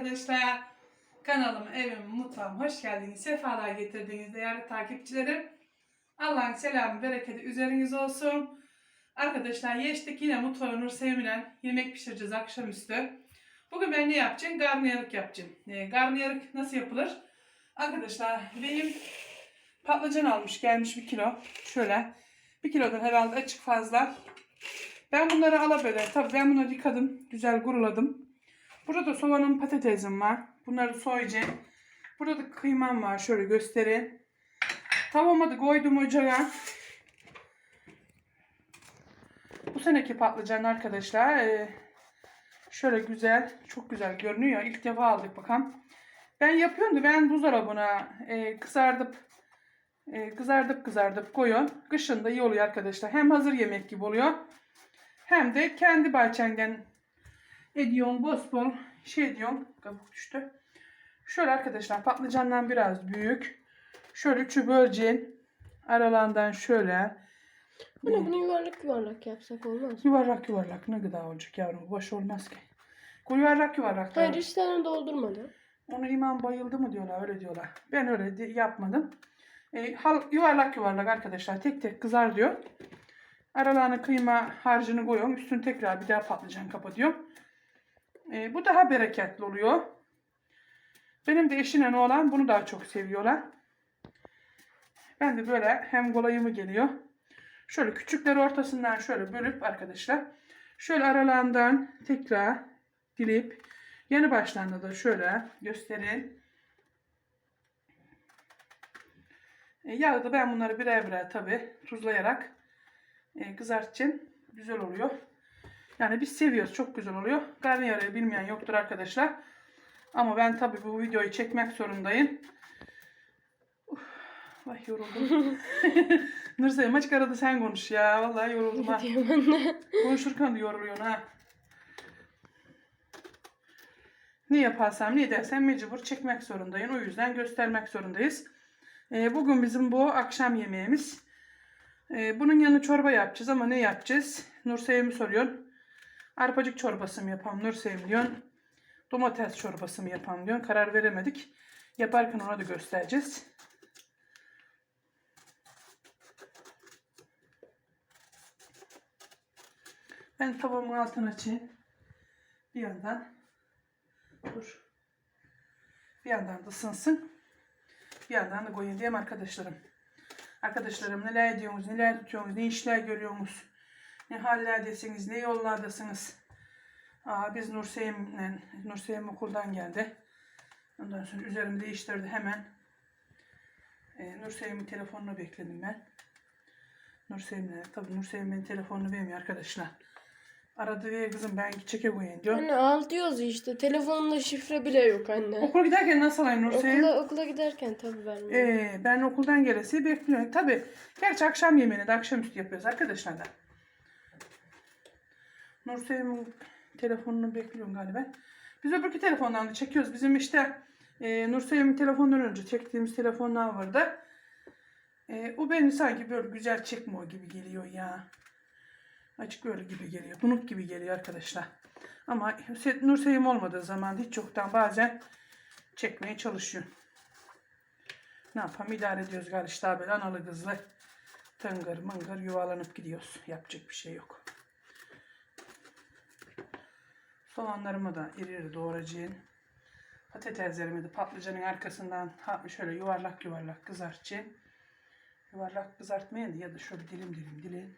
arkadaşlar. Kanalıma, evime, mutfağıma hoş geldiniz. Sefalar getirdiniz değerli takipçilerim. Allah'ın selamı, bereketi üzerinize olsun. Arkadaşlar yeştik yine mutfağa Nur Sevim'le yemek pişireceğiz akşamüstü. Bugün ben ne yapacağım? Garnıyarık yapacağım. E, garnıyarık nasıl yapılır? Arkadaşlar benim patlıcan almış gelmiş bir kilo. Şöyle bir kilodan herhalde açık fazla. Ben bunları ala böyle. Tabii ben bunları yıkadım. Güzel kuruladım. Burada da soğanım patatesim var. Bunları soyacağım. Burada da kıymam var. Şöyle göstereyim. Tavama da koydum ocağa. Bu seneki patlıcan arkadaşlar. e, şöyle güzel. Çok güzel görünüyor. İlk defa aldık bakalım. Ben yapıyorum da ben buzdolabına e, kızardıp e, koyuyorum. Kışın da iyi oluyor arkadaşlar. Hem hazır yemek gibi oluyor. Hem de kendi bahçenden ediyorsun bol bol şey diyorum. Kabuk düştü. Şöyle arkadaşlar patlıcandan biraz büyük. Şöyle üçü böleceğim. Aralarından şöyle. Hani bunu yuvarlak yuvarlak yapsak olmaz mı? Yuvarlak yuvarlak ne kadar olacak yavrum. Boş olmaz ki. Bu yuvarlak yuvarlak. Hayır hiç tane doldurmadı. Onu imam bayıldı mı diyorlar öyle diyorlar. Ben öyle yapmadım. E, hal, yuvarlak yuvarlak arkadaşlar tek tek kızar diyor. Aralarına kıyma harcını koyuyorum. Üstünü tekrar bir daha patlıcan kapatıyorum. E, bu daha bereketli oluyor. Benim de eşine olan bunu daha çok seviyorlar. Ben de böyle hem kolayımı geliyor. Şöyle küçükleri ortasından şöyle bölüp arkadaşlar. Şöyle aralarından tekrar dilip Yeni başlarında da şöyle göstereyim. E, yağı da ben bunları birer birer tabi tuzlayarak e, kızartacağım. Güzel oluyor. Yani biz seviyoruz. Çok güzel oluyor. Karnıyarığı bilmeyen yoktur arkadaşlar. Ama ben tabi bu videoyu çekmek zorundayım. Uf, vay yoruldum. Nursel açık arada sen konuş ya. Vallahi yoruldum ha. Konuşurken de yoruluyorsun ha. Ne yaparsam ne edersem mecbur çekmek zorundayım. O yüzden göstermek zorundayız. Ee, bugün bizim bu akşam yemeğimiz. Ee, bunun yanı çorba yapacağız ama ne yapacağız? Nursevim'i soruyor. Arpacık çorbası mı yapalım Nursevim diyor. Domates çorbası mı yapalım diyor. Karar veremedik. Yaparken ona da göstereceğiz. Ben tavamın altını açayım. Bir yandan dur. Bir yandan da ısınsın. Bir yandan da koyayım diyeyim arkadaşlarım. Arkadaşlarım neler ediyorsunuz, neler tutuyorsunuz, ne işler görüyorsunuz, ne hallerdesiniz, ne yollardasınız. Aa, biz Nurseyim'le, Nurseyim okuldan geldi. Ondan sonra üzerimi değiştirdi hemen. Ee, Nurseyim'in telefonunu bekledim ben. Nurseyim'le, tabii Nurseyim benim telefonunu vermiyor arkadaşlar. Aradı ve kızım ben çeke koyayım diyor. Anne al diyoruz işte. Telefonunda şifre bile yok anne. Okula giderken nasıl alayım Nurseyim? Okula, okula giderken tabii vermiyor. Ee, ben okuldan gelesi bekliyorum. Tabii. Gerçi akşam yemeğini de akşamüstü yapıyoruz arkadaşlar da. Nurseyim'in telefonunu bekliyorum galiba. Biz öbürkü telefondan da çekiyoruz. Bizim işte e, Nurseyim'in telefonundan önce çektiğimiz telefonlar vardı. E, o beni sanki böyle güzel çekmiyor gibi geliyor ya. Açık böyle gibi geliyor. Bunuk gibi geliyor arkadaşlar. Ama Nurseyim olmadığı zaman hiç yoktan bazen çekmeye çalışıyor. Ne yapalım idare ediyoruz galiba işte böyle analı kızlı tıngır mıngır yuvalanıp gidiyoruz. Yapacak bir şey yok. Soğanlarımı da iri iri doğrayacağım. Patateslerimi de patlıcanın arkasından şöyle yuvarlak yuvarlak kızartacağım. Yuvarlak kızartmayın ya da şöyle dilim dilim dilim.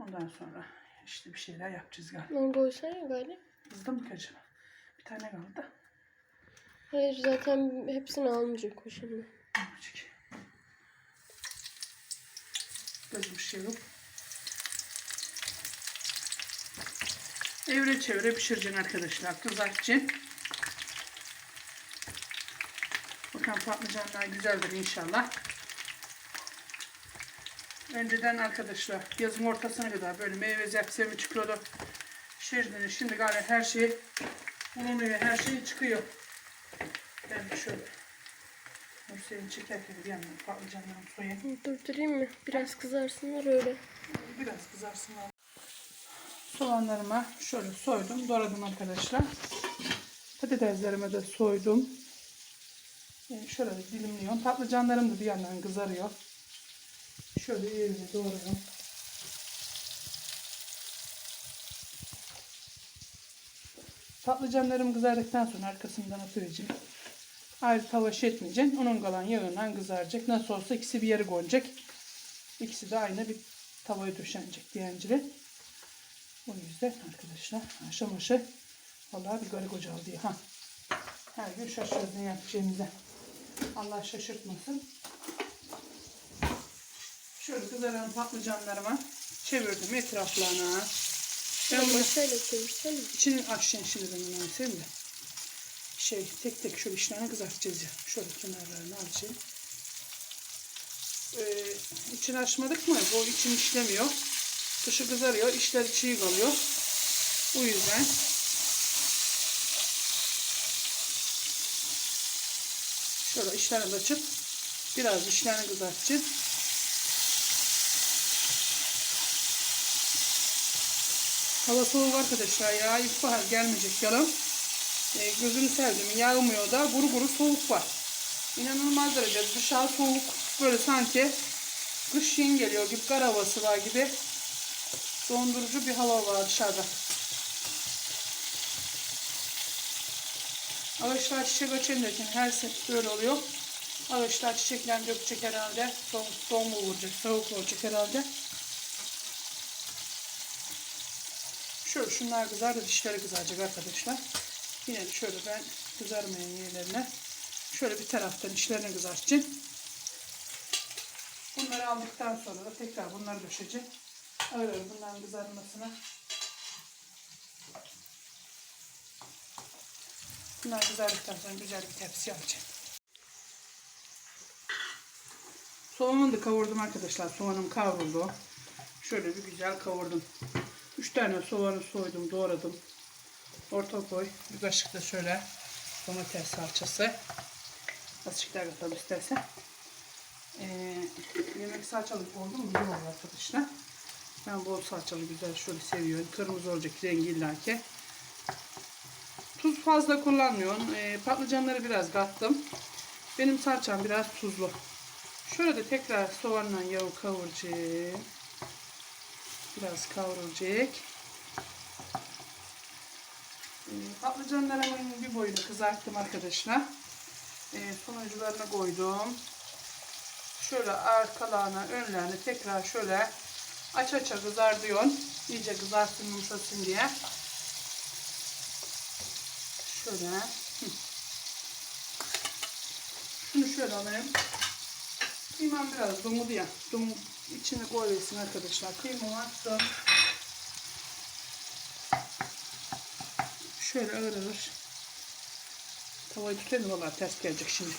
Ondan sonra işte bir şeyler yapacağız galiba. Onu koysana galiba. Kızdı mı acaba? Bir tane kaldı da. Hayır zaten hepsini almayacak o şimdi. Böyle bir şey yok. Evre çevre pişireceksin arkadaşlar. Kızartacaksın. Bakalım patlıcanlar güzeldir inşallah. Önceden arkadaşlar yazın ortasına kadar böyle meyve zepsemi çıkıyordu. Şirdiniz. Şimdi galiba her şey ve her şey çıkıyor. Ben de şöyle Nursel'i çekerken bir yandan patlıcanlarımı soyayım. Durdurayım mı? Biraz kızarsınlar öyle. Biraz kızarsınlar. Soğanlarımı şöyle soydum, doğradım arkadaşlar. Patateslerimi de soydum. Yani şöyle bir dilimliyorum. Patlıcanlarım da bir yandan kızarıyor. Şöyle yerine doğruyorum. Patlıcanlarım kızardıktan sonra arkasından atacağım. Ayrı tava etmeyeceğim. Onun kalan yağından kızaracak. Nasıl olsa ikisi bir yere konacak. İkisi de aynı bir tavaya döşenecek diyenciler. O yüzden arkadaşlar aşam aşı vallahi bir garip ocağı diye. Ha. Her gün şaşırıyoruz ne yapacağımıza. Allah şaşırtmasın. Şöyle kızaran patlıcanlarıma çevirdim etraflarına. Ben Ben bu masayla çevirsene. içini açacaksın şimdi ben onu açayım da. Şey tek tek şöyle işlerini kızartacağız ya. Şöyle kenarlarını açayım. Ee, içini açmadık mı? Bu için işlemiyor. Dışı kızarıyor. içleri çiğ kalıyor. Bu yüzden şöyle işlerini açıp biraz işlerini kızartacağız. Hava soğuk arkadaşlar ya. İlkbahar gelmeyecek yalan. E, gözünü sevdim. Yağmıyor da guru guru soğuk var. İnanılmaz derecede dışarı soğuk. Böyle sanki kış yeni geliyor gibi kar havası var gibi. Dondurucu bir hava var dışarıda. Ağaçlar çiçek açınca her sefer böyle oluyor. Ağaçlar çiçeklerini dökecek herhalde. Soğuk, soğuk vuracak, soğuk olacak herhalde. Şöyle şunlar kızar da dişleri kızaracak arkadaşlar. Yine şöyle ben kızarmayan yerlerine şöyle bir taraftan dişlerini kızartacağım. Bunları aldıktan sonra da tekrar bunları döşeceğim. Öyle bunların kızarmasına. Bunlar kızardıktan sonra güzel bir tepsi alacağım. Soğanımı da kavurdum arkadaşlar. Soğanım kavruldu. Şöyle bir güzel kavurdum. 3 tane soğanı soydum, doğradım. Orta boy. Bir kaşık da şöyle domates salçası. Azıcık daha katalım istersen. Ee, yemek salçalı oldu mu olur arkadaşlar. Ben bol salçalı güzel şöyle seviyorum. Kırmızı olacak rengi illaki. Tuz fazla kullanmıyorum. Ee, patlıcanları biraz kattım. Benim salçam biraz tuzlu. Şöyle de tekrar soğanla yağı kavuracağım. Biraz kavrulacak. Ee, patlıcanlarımın bir boyunu kızarttım arkadaşlar. Ee, sonucularını koydum. Şöyle arkalarına, önlerine tekrar şöyle aç aça kızartıyorum. İyice kızarsın yumuşasın diye. Şöyle. Şunu şöyle alayım. Kıymam biraz domudu ya. Domu içine koyuyorsun arkadaşlar. Kıymamı attım. Şöyle ağır ağır. Tavayı tutayım valla ters gelecek şimdi.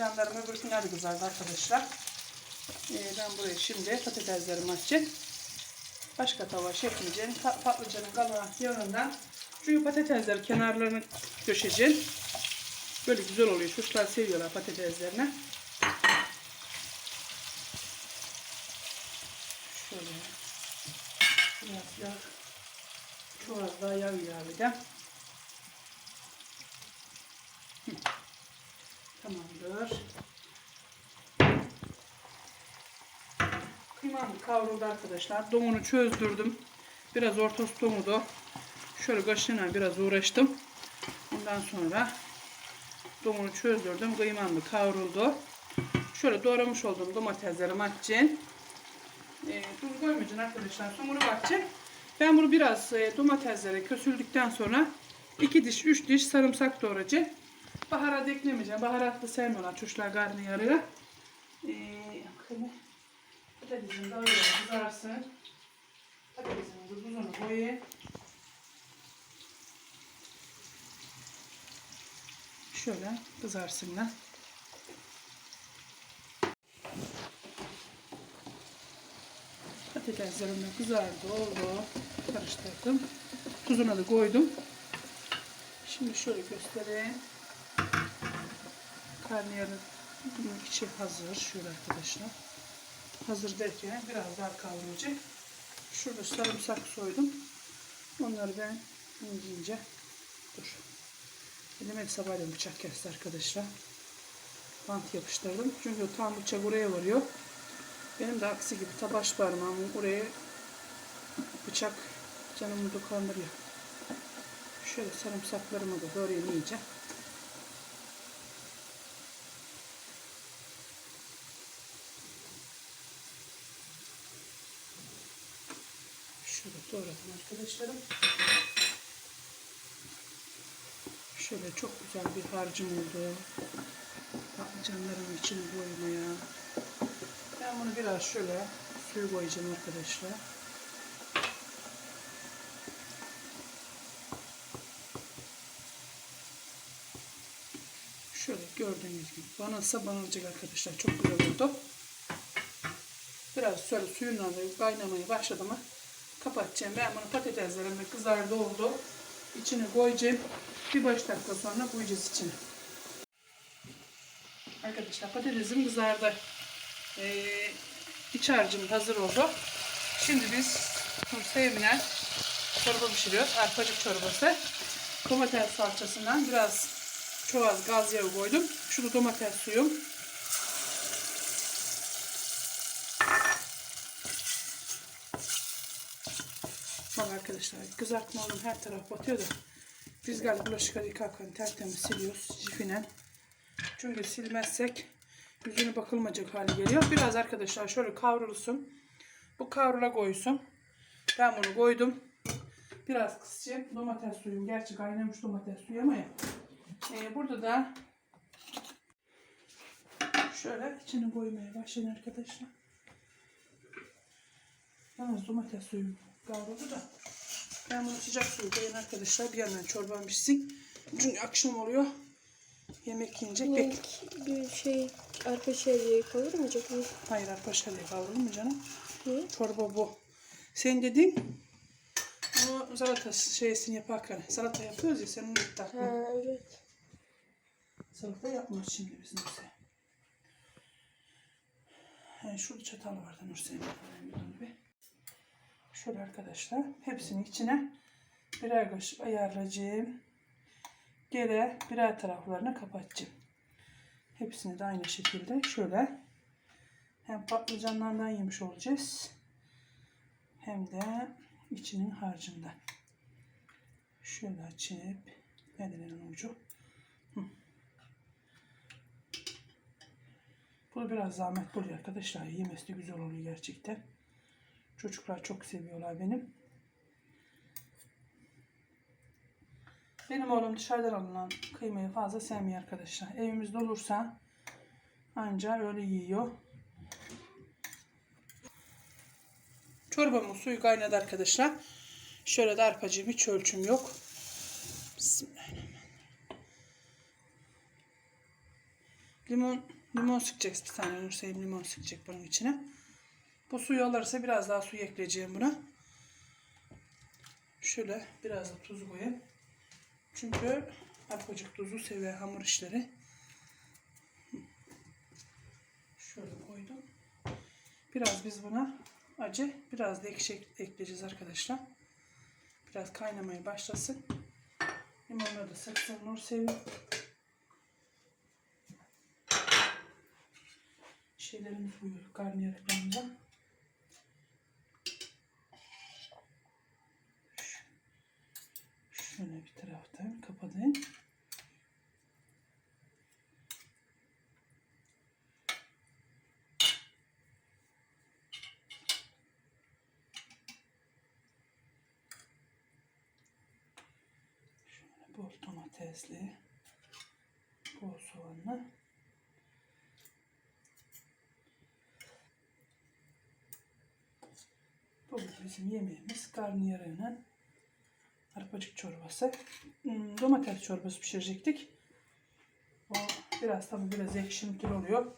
Patlıcanlarım öbürkünler de kızardı arkadaşlar. Ee, ben buraya şimdi patateslerimi açacağım. Başka tava çekmeyeceğim. Pa- patlıcanın kalan yağından çünkü patatesler kenarlarını döşeceğim. Böyle güzel oluyor. Çocuklar seviyorlar patateslerini. Şöyle biraz yağ çuval daha yağ ilave edeyim. Tamamdır. Kıymam kavruldu arkadaşlar. Domunu çözdürdüm. Biraz ortası domudu. Şöyle kaşığına biraz uğraştım. Ondan sonra domunu çözdürdüm. Kıymam da kavruldu. Şöyle doğramış olduğum domateslerimi atacağım. E, tuz koymayacaksın arkadaşlar. Sonra bakacağım. Ben bunu biraz e, domateslere kösüldükten sonra iki diş, üç diş sarımsak doğrayacağım. Baharat eklemeyeceğim. Baharatlı sevmiyorlar çocuklar karnıyarığı. E, patatesin de öyle kızarsın. Patatesin de tuzunu koyayım. Şöyle kızarsınlar. Patateslerim de kızardı, oldu. Karıştırdım. Tuzunu da koydum. Şimdi şöyle göstereyim. Karnıyarık bunun içi hazır. Şöyle arkadaşlar. hazır derken biraz daha kavrulacak. Şurada sarımsak soydum. Onları ben ince ince dur. Elim hep sabahleyin bıçak kesti arkadaşlar. Bant yapıştırdım. Çünkü tam bıçak oraya varıyor. Benim de aksi gibi tabaş parmağımın oraya bıçak canımı dokandırıyor. Şöyle sarımsaklarımı da doğrayayım iyice. Şöyle doğradım arkadaşlarım. Şöyle çok güzel bir harcım oldu. Patlıcanlarımın içine koymaya. Ben bunu biraz şöyle suyu koyacağım arkadaşlar. Şöyle gördüğünüz gibi banılsa banılacak arkadaşlar. Çok güzel oldu. Biraz şöyle suyunla da kaynamaya başladı mı kapatacağım. Ben bunu patateslerim de kızardı oldu. İçine koyacağım. Bir beş dakika sonra koyacağız içine. Arkadaşlar patatesim kızardı. Ee, iç harcım hazır oldu. Şimdi biz sevinen çorba pişiriyoruz. Arpacık çorbası. Domates salçasından biraz çok az gaz yağı koydum. Şurada domates suyum. Arkadaşlar kızartma onun her taraf batıyor da biz galiba bulaşık yıkarken tertemiz siliyoruz cifinen. Çünkü silmezsek yüzünü bakılmayacak hale geliyor. Biraz arkadaşlar şöyle kavrulsun. Bu kavrula koysun. Ben bunu koydum. Biraz kısacağım. Domates suyum. Gerçi kaynamış domates suyu ama ya. Ee, burada da şöyle içine koymaya başlayın arkadaşlar. Yalnız domates suyu kavruldu da. Ben bunu sıcak suyu koyayım arkadaşlar. Bir yandan çorbam pişsin. Çünkü akşam oluyor. Yemek yiyecek. Ne, Bek. bir şey arpa şehriye kavurmayacak mı? Hayır arpa diye kavrulur mu canım? Ne? Çorba bu. Sen dediğin o salata şeysini yaparken salata yapıyoruz ya sen onu da Ha evet. Salata yapmıyoruz şimdi biz Nurse. Yani şurada çatal vardı Nurse'nin. Şöyle arkadaşlar hepsini içine birer kaşık ayarlayacağım. Gele birer taraflarını kapatacağım. Hepsini de aynı şekilde şöyle hem patlıcanlardan yemiş olacağız. Hem de içinin harcından. Şöyle açıp nedenin ucu. Bu biraz zahmet oluyor arkadaşlar. Yemesi de güzel oluyor gerçekten. Çocuklar çok seviyorlar benim. Benim oğlum dışarıdan alınan kıymayı fazla sevmiyor arkadaşlar. Evimizde olursa anca öyle yiyor. Çorbamın suyu kaynadı arkadaşlar. Şöyle de arpacığım hiç ölçüm yok. Bismillahirrahmanirrahim. Limon limon sıkacaksın bir tane Nurseyim limon sıkacak bunun içine. Bu suyu alırsa biraz daha su ekleyeceğim buna. Şöyle biraz da tuz koyayım. Çünkü arpacık tuzu seviyor hamur işleri. Şöyle koydum. Biraz biz buna acı, biraz da ekşi ek- ekleyeceğiz arkadaşlar. Biraz kaynamaya başlasın. Limonları da sıksın Nur seviyor. şeylerimiz buyur. Karnıyarıklarımıza. Şöyle bir taraftan kapatın. Şöyle bol domatesli, bol soğanlı. Bu bizim yemeğimiz karnıyarığına arpacık çorbası. Hmm, domates çorbası pişirecektik. O biraz tabi biraz ekşimtili oluyor.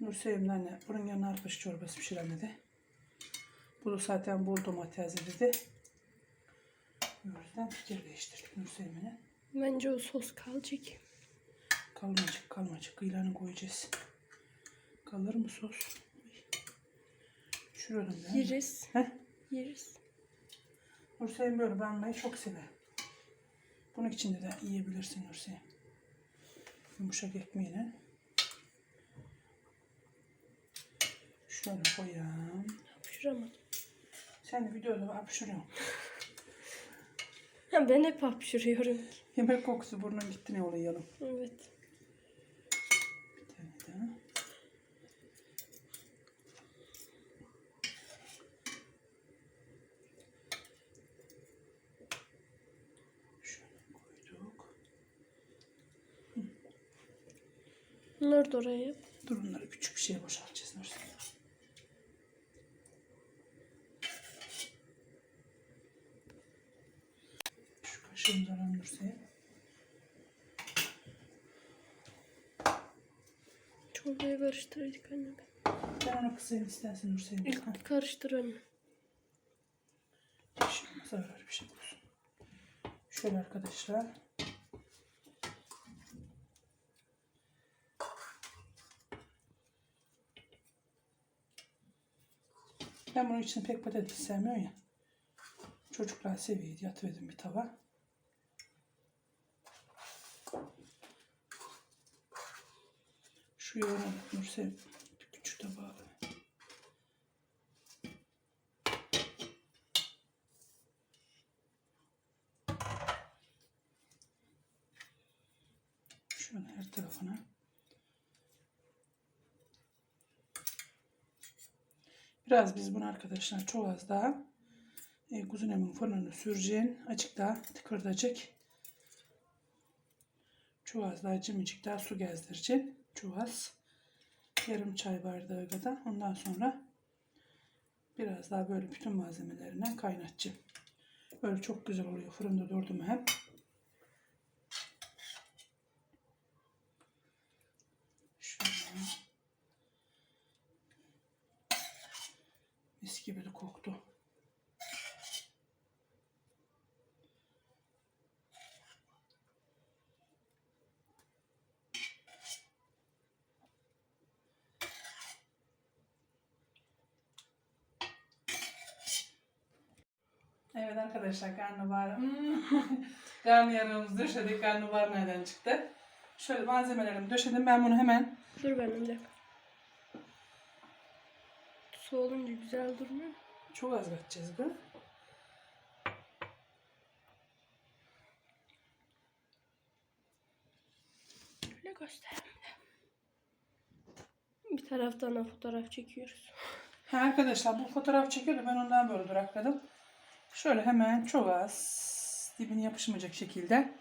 Nursevim'in anne bunun yanına arpacık çorbası pişiremedi. Bu da zaten bol domatesli dedi. O yüzden fikir değiştirdik Nursevim'ine. Bence o sos kalacak. Kalmacık kalmacık kıyılarını koyacağız. Kalır mı sos? Ben. Yeriz. Heh. Yeriz. Nurseyim böyle banmayı çok sever. Bunun içinde de yiyebilirsin Nurseyim. Yumuşak ekmeğine. Şöyle koyayım. Hapşıramadım. Sen de videoda hapşırıyorsun. Ha, ben hep hapşırıyorum. Yemek kokusu burnun gitti ne olayalım. Evet. Bir tane daha. Şöyle koyduk. Oraya yap. Dur bunları küçük bir şeye boşaltacağız Nursel. Şu kaşığımızı alalım Nursel. Çorbayı karıştıraydık anne. Ben onu kısayım istersen Nursel. Ha, İlk karıştır anne. bir şey olmaz arar bir şey olsun. Şöyle arkadaşlar. Ben bunun için pek patates sevmiyorum ya. Çocuklar seviyor diye atıverdim bir tava. Şu yoğunu Nursel bir küçük tabağa. Şöyle her tarafına. Biraz biz bunu arkadaşlar çok az daha e, kuzunemin fırınını süreceğim. Açık daha tıkırdacak. Çok az daha cimicik daha su gezdireceğim. Çok az. Yarım çay bardağı kadar. Ondan sonra biraz daha böyle bütün malzemelerinden kaynatacağım. Böyle çok güzel oluyor. Fırında durdu mu hem. Şöyle. Mis gibi de koktu. Evet arkadaşlar karnabahar. Hmm. Karnıyarığımızı döşedik. Karnabahar nereden çıktı? Şöyle malzemelerimi döşedim. Ben bunu hemen Dur de. Su olunca güzel durmuyor. çok az katacağız. Bu. Şöyle göstereyim de. Bir taraftan da fotoğraf çekiyoruz. Ha arkadaşlar bu fotoğraf çekiyordu. Ben ondan böyle durakladım. Şöyle hemen çok az dibine yapışmayacak şekilde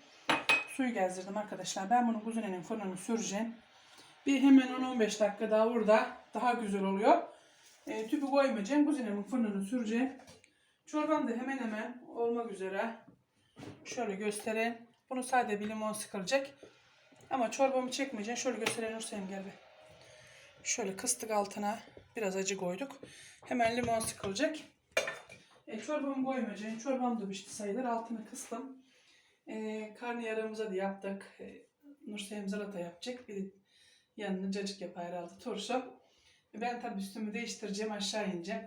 suyu gezdirdim arkadaşlar. Ben bunu kuzunenin fırınını süreceğim. Bir hemen 10-15 dakika daha burada daha güzel oluyor. E, tüpü koymayacağım. Kuzunenin fırınını süreceğim. Çorbam da hemen hemen olmak üzere. Şöyle göstereyim. Bunu sadece bir limon sıkılacak. Ama çorbamı çekmeyeceğim. Şöyle göstereyim Nurseyim gel bir. Şöyle kıstık altına biraz acı koyduk. Hemen limon sıkılacak. E, çorbamı koymayacağım. Çorbam da pişti sayılır. Altını kıstım. E, karnıyarığımıza da yaptık. E, Nurseyim salata yapacak. Bir de yanına cacık yapar herhalde turşu. Ben tabii üstümü değiştireceğim. Aşağı ineceğim.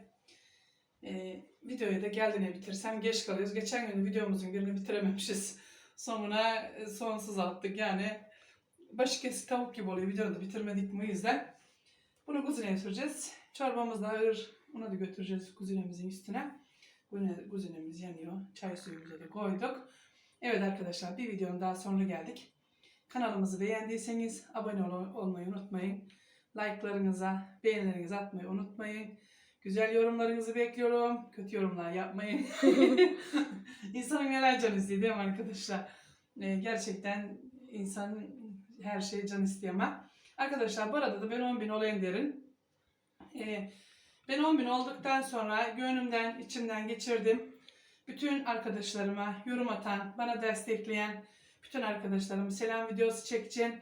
E, videoyu da geldiğine bitirsem geç kalıyoruz. Geçen gün videomuzun birini bitirememişiz. Sonuna e, sonsuz attık. Yani başı kesik tavuk gibi oluyor. Videoyu da bitirmedik o yüzden. Bunu kuzineye süreceğiz. Çorbamız da ağır. Onu da götüreceğiz kuzinemizin üstüne. Kuzine- Kuzinemiz yanıyor. Çay suyumuzu da koyduk. Evet arkadaşlar bir videonun daha sonuna geldik. Kanalımızı beğendiyseniz abone ol- olmayı unutmayın. Like'larınıza, beğenilerinizi atmayı unutmayın. Güzel yorumlarınızı bekliyorum. Kötü yorumlar yapmayın. İnsanın neler can istiyor değil mi arkadaşlar? Ee, gerçekten insanın her şeye can isteyemem. Arkadaşlar bu arada da ben 10 bin olayım derim. Ee, ben 10 bin olduktan sonra gönlümden, içimden geçirdim. Bütün arkadaşlarıma yorum atan, bana destekleyen bütün arkadaşlarıma selam videosu çekeceğim.